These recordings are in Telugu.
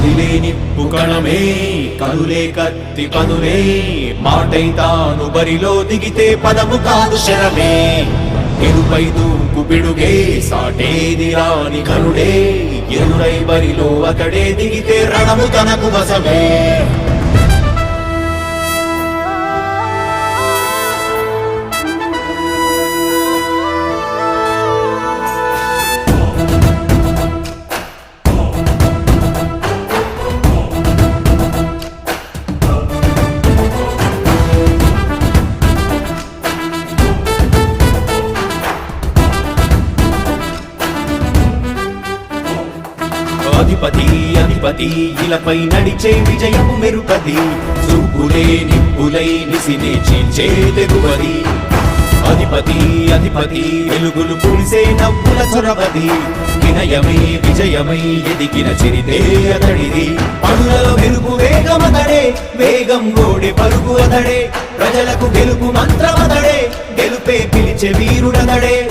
కదిలే నిప్పు కణమే కనులే కత్తి పదులే మాటై తాను బరిలో దిగితే పదము కాదు శరమే. ఎరుపై దూకు పిడుగే సాటేది రాని కనుడే ఎదురై బరిలో అతడే దిగితే రణము తనకు వసమే అధిపతి అధిపతి ఇలపై నడిచే విజయము మెరుపది చూపులే నిప్పులై నిసినే చీల్చే తెగువది. అధిపతి అధిపతి వెలుగులు పులిసే నవ్వుల చొరవది. వినయమై విజయమై ఎదిగిన చిరితే అతడిది. పనులలో మెరుపు వేగమతడే వేగం ఓడి పరుగు అతడే. ప్రజలకు గెలుపు మంత్రమతడే గెలుపే పిలిచే వీరుడతడే.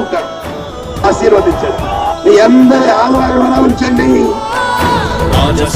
ఆశీర్వదించండి. మీ అందరి ఆహ్వానం ఉంచండి.